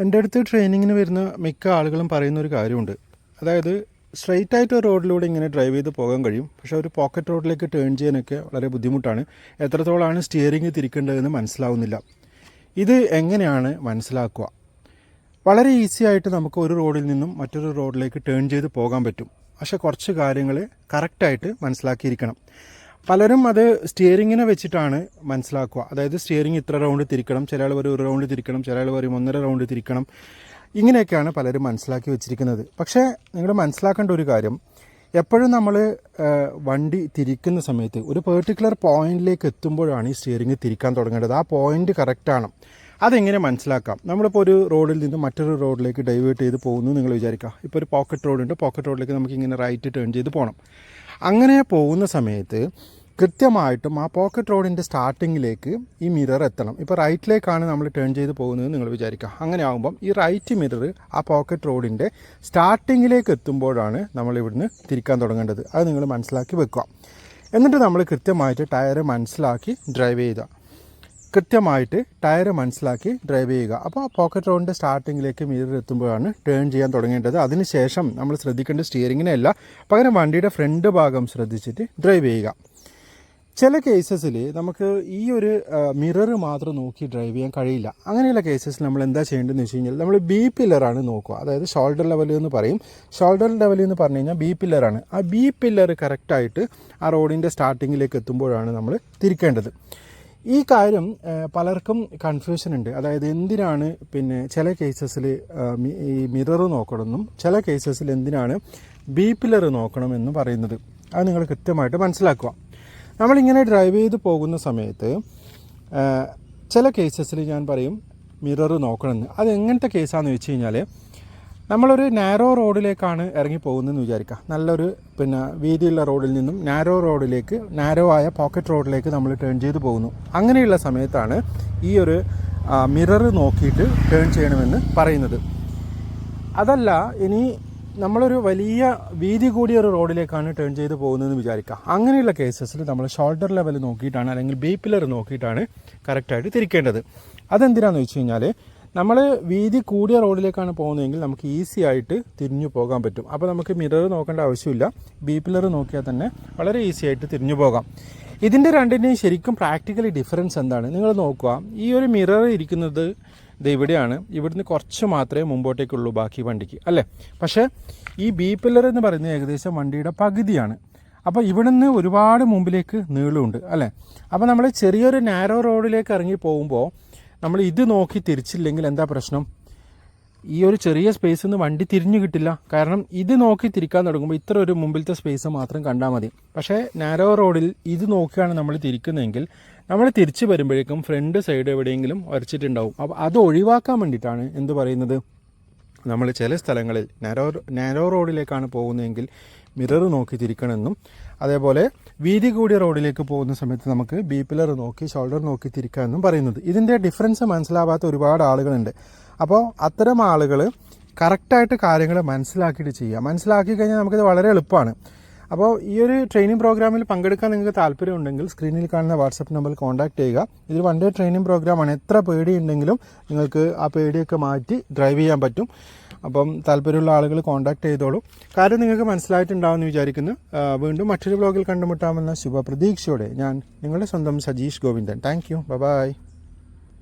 എന്റെ അടുത്ത് ട്രെയിനിങ്ങിന് വരുന്ന മിക്ക ആളുകളും പറയുന്ന ഒരു കാര്യമുണ്ട്. അതായത് സ്ട്രെയിറ്റ് ആയിട്ട് ഒരു റോഡിലൂടെ ഇങ്ങനെ ഡ്രൈവ് ചെയ്ത് പോകാൻ കഴിയും. പക്ഷേ ഒരു പോക്കറ്റ് റോഡിലേക്ക് ടേൺ ചെയ്യാനൊക്കെ വളരെ ബുദ്ധിമുട്ടാണ്. എത്രത്തോളമാണ് സ്റ്റിയറിംഗ് തിരിക്കേണ്ടതെന്ന് മനസ്സിലാവുന്നില്ല. ഇത് എങ്ങനെയാണ് മനസ്സിലാക്കുക? വളരെ ഈസി ആയിട്ട് നമുക്ക് ഒരു റോഡിൽ നിന്നും മറ്റൊരു റോഡിലേക്ക് ടേൺ ചെയ്ത് പോകാൻ പറ്റും. പക്ഷേ കുറച്ച് കാര്യങ്ങൾ കറക്റ്റായിട്ട് മനസ്സിലാക്കിയിരിക്കണം. പലരും അത് സ്റ്റിയറിങ്ങിനെ വെച്ചിട്ടാണ് മനസ്സിലാക്കുക. അതായത് സ്റ്റിയറിംഗ് ഇത്ര റൗണ്ട് തിരിക്കണം ചില ആൾ ഒരു റൗണ്ട് തിരിക്കണം ചില ആൾ പറയും ഒന്നര റൗണ്ട് തിരിക്കണം. ഇങ്ങനെയൊക്കെയാണ് പലരും മനസ്സിലാക്കി വെച്ചിരിക്കുന്നത്. പക്ഷേ നിങ്ങൾ മനസ്സിലാക്കേണ്ട ഒരു കാര്യം എപ്പോഴും നമ്മൾ വണ്ടി തിരിക്കുന്ന സമയത്ത് ഒരു പെർട്ടിക്കുലർ പോയിന്റിലേക്ക് എത്തുമ്പോഴാണ് ഈ സ്റ്റിയറിംഗ് തിരിക്കാൻ തുടങ്ങേണ്ടത്. ആ പോയിന്റ് കറക്റ്റാണ് അതെങ്ങനെ മനസ്സിലാക്കാം? നമ്മളിപ്പോൾ ഒരു റോഡിൽ നിന്ന് മറ്റൊരു റോഡിലേക്ക് ഡൈവേർട്ട് ചെയ്ത് പോകുന്നു നിങ്ങൾ വിചാരിക്കുക. ഇപ്പോൾ ഒരു പോക്കറ്റ് റോഡുണ്ട് പോക്കറ്റ് റോഡിലേക്ക് നമുക്ക് ഇങ്ങനെ റൈറ്റ് ടേൺ ചെയ്ത് പോകണം അങ്ങനെ പോകുന്ന സമയത്ത് കൃത്യമായിട്ടും ആ പോക്കറ്റ് റോഡിന്റെ സ്റ്റാർട്ടിങ്ങിലേക്ക് ഈ മിറർ എത്തണം. ഇപ്പോൾ റൈറ്റിലേക്കാണ് നമ്മൾ ടേൺ ചെയ്ത് പോകുന്നത് നിങ്ങൾ വിചാരിക്കുക. അങ്ങനെ ആകുമ്പം ഈ റൈറ്റ് മിറർ ആ പോക്കറ്റ് റോഡിന്റെ സ്റ്റാർട്ടിങ്ങിലേക്ക് എത്തുമ്പോഴാണ് നമ്മൾ ഇവിടുന്ന് തിരിക്കാൻ തുടങ്ങേണ്ടത്. അത് നിങ്ങൾ മനസ്സിലാക്കി വെക്കുക. എന്നിട്ട് നമ്മൾ കൃത്യമായിട്ട് ടയർ മനസ്സിലാക്കി ഡ്രൈവ് ചെയ്യുക. കൃത്യമായിട്ട് ടയർ മനസ്സിലാക്കി ഡ്രൈവ് ചെയ്യുക. അപ്പോൾ പോക്കറ്റ് റോഡിന്റെ സ്റ്റാർട്ടിങ്ങിലേക്ക് മിറർ എത്തുമ്പോഴാണ് ടേൺ ചെയ്യാൻ തുടങ്ങേണ്ടത്. അതിനുശേഷം നമ്മൾ ശ്രദ്ധിക്കേണ്ട സ്റ്റിയറിങ്ങിനെയല്ല പകരം വണ്ടിയുടെ ഫ്രണ്ട് ഭാഗം ശ്രദ്ധിച്ചിട്ട് ഡ്രൈവ് ചെയ്യുക. ചില കേസസിൽ നമുക്ക് ഈ ഒരു മിറർ മാത്രം നോക്കി ഡ്രൈവ് ചെയ്യാൻ കഴിയില്ല. അങ്ങനെയുള്ള കേസസിൽ നമ്മൾ എന്താ ചെയ്യേണ്ടതെന്ന് വെച്ച് കഴിഞ്ഞാൽ നമ്മൾ ബി പില്ലറാണ് നോക്കുക. അതായത് ഷോൾഡർ ലെവൽ എന്ന് പറയും. ഷോൾഡർ ലെവൽ എന്ന് പറഞ്ഞു കഴിഞ്ഞാൽ ബി പില്ലറാണ്. ആ ബി പില്ലർ കറക്റ്റായിട്ട് ആ റോഡിന്റെ സ്റ്റാർട്ടിങ്ങിലേക്ക് എത്തുമ്പോഴാണ് നമ്മൾ തിരിക്കേണ്ടത്. ഈ കാര്യം പലർക്കും കൺഫ്യൂഷൻ ഉണ്ട്. അതായത് എന്തിനാണ് പിന്നെ ചില കേസസിൽ ഈ മിറർ നോക്കണമെന്നും ചില കേസസിൽ എന്തിനാണ് ബി പില്ലർ നോക്കണമെന്നും പറയുന്നത്. അത് നിങ്ങൾ കൃത്യമായിട്ട് മനസ്സിലാക്കുക. നമ്മളിങ്ങനെ ഡ്രൈവ് ചെയ്ത് പോകുന്ന സമയത്ത് ചില കേസസിൽ ഞാൻ പറയും മിറർ നോക്കണമെന്ന്. അത് എങ്ങനത്തെ കേസാണെന്ന് വെച്ച് കഴിഞ്ഞാൽ നമ്മളൊരു നാരോ റോഡിലേക്കാണ് ഇറങ്ങി പോകുന്നതെന്ന് വിചാരിക്കുക നല്ലൊരു പിന്നെ വീതിയുള്ള റോഡിൽ നിന്നും നാരോ റോഡിലേക്ക് നാരോ ആയ പോക്കറ്റ് റോഡിലേക്ക് നമ്മൾ ടേൺ ചെയ്ത് പോകുന്നു. അങ്ങനെയുള്ള സമയത്താണ് ഈ ഒരു മിറർ നോക്കിയിട്ട് ടേൺ ചെയ്യണമെന്ന് പറയുന്നത്. അതല്ല ഇനി നമ്മളൊരു വലിയ വീതി കൂടിയ ഒരു റോഡിലേക്കാണ് ടേൺ ചെയ്ത് പോകുന്നതെന്ന് വിചാരിക്കുക അങ്ങനെയുള്ള കേസസിൽ നമ്മൾ ഷോൾഡർ ലെവൽ നോക്കിയിട്ടാണ് അല്ലെങ്കിൽ ബി പില്ലർ നോക്കിയിട്ടാണ് കറക്റ്റായിട്ട് തിരിക്കേണ്ടത്. അതെന്തിനാണെന്ന് വെച്ച് കഴിഞ്ഞാൽ നമ്മൾ വീതി കൂടിയ റോഡിലേക്കാണ് പോകുന്നതെങ്കിൽ നമുക്ക് ഈസി ആയിട്ട് തിരിഞ്ഞു പോകാൻ പറ്റും. അപ്പോൾ നമുക്ക് മിറർ നോക്കേണ്ട ആവശ്യമില്ല. ബി പില്ലർ നോക്കിയാൽ തന്നെ വളരെ ഈസി ആയിട്ട് തിരിഞ്ഞു പോകാം. ഇതിന്റെ രണ്ടിന്റെയും ശരിക്കും പ്രാക്ടിക്കലി ഡിഫറൻസ് എന്താണ്? നിങ്ങൾ നോക്കുക. ഈ ഒരു മിറർ ഇരിക്കുന്നത് ഇത് ഇവിടെയാണ്. ഇവിടുന്ന് കുറച്ച് മാത്രമേ മുമ്പോട്ടേക്കുള്ളൂ ബാക്കി വണ്ടിക്ക്. അല്ലേ? പക്ഷേ ഈ ബി പില്ലർ എന്ന് പറയുന്നത് ഏകദേശം വണ്ടിയുടെ പകുതിയാണ്. അപ്പോൾ ഇവിടുന്ന് ഒരുപാട് മുമ്പിലേക്ക് നീളമുണ്ട്. അല്ലേ? അപ്പോൾ നമ്മൾ ചെറിയൊരു നാരോ റോഡിലേക്ക് ഇറങ്ങി പോകുമ്പോൾ നമ്മൾ ഇത് നോക്കി തിരിച്ചില്ലെങ്കിൽ എന്താ പ്രശ്നം? ഈ ഒരു ചെറിയ സ്പേസിൽ നിന്ന് വണ്ടി തിരിഞ്ഞു കിട്ടില്ല. കാരണം ഇത് നോക്കി തിരിക്കാൻ തുടങ്ങുമ്പോൾ ഇത്ര ഒരു മുമ്പിലത്തെ സ്പേസ് മാത്രം കണ്ടാൽ മതി. പക്ഷേ നാരോ റോഡിൽ ഇത് നോക്കിയാണ് നമ്മൾ തിരിക്കുന്നതെങ്കിൽ നമ്മൾ തിരിച്ചു വരുമ്പോഴേക്കും ഫ്രണ്ട് സൈഡ് എവിടെയെങ്കിലും വരച്ചിട്ടുണ്ടാവും. അപ്പോൾ അത് ഒഴിവാക്കാൻ വേണ്ടിയിട്ടാണ് എന്ത് പറയുന്നത്? നമ്മൾ ചില സ്ഥലങ്ങളിൽ നാരോ നാരോ റോഡിലേക്കാണ് പോകുന്നതെങ്കിൽ മിറർ നോക്കി തിരിക്കണമെന്നും അതേപോലെ വീതി കൂടിയ റോഡിലേക്ക് പോകുന്ന സമയത്ത് നമുക്ക് ബി പില്ലർ നോക്കി ഷോൾഡർ നോക്കി തിരിക്കാമെന്നും പറയുന്നത്. ഇതിന്റെ ഡിഫറൻസ് മനസ്സിലാവാത്ത ഒരുപാട് ആളുകളുണ്ട്. അപ്പോൾ അത്തരം ആളുകൾ കറക്റ്റായിട്ട് കാര്യങ്ങൾ മനസ്സിലാക്കിയിട്ട് ചെയ്യുക. മനസ്സിലാക്കി കഴിഞ്ഞാൽ നമുക്കിത് വളരെ എളുപ്പമാണ്. അപ്പോൾ ഈ ഒരു ട്രെയിനിങ് പ്രോഗ്രാമിൽ പങ്കെടുക്കാൻ നിങ്ങൾക്ക് താല്പര്യമുണ്ടെങ്കിൽ സ്ക്രീനിൽ കാണുന്ന വാട്സപ്പ് നമ്പർ കോൺടാക്ട് ചെയ്യുക. ഇത് വൺ ഡേ ട്രെയിനിങ് പ്രോഗ്രാമാണ് എത്ര പേടിയുണ്ടെങ്കിലും നിങ്ങൾക്ക് ആ പേടിയൊക്കെ മാറ്റി ഡ്രൈവ് ചെയ്യാൻ പറ്റും. അപ്പം താല്പര്യമുള്ള ആളുകൾ കോൺടാക്ട് ചെയ്തോളൂ. കാര്യം നിങ്ങൾക്ക് മനസ്സിലായിട്ടുണ്ടാവുമെന്ന് വിചാരിക്കുന്നു. വീണ്ടും മറ്റൊരു ബ്ലോഗിൽ കണ്ടുമുട്ടാമെന്ന ശുഭപ്രതീക്ഷയോടെ ഞാൻ നിങ്ങളുടെ സ്വന്തം Sajeesh Govindan. Thank you bye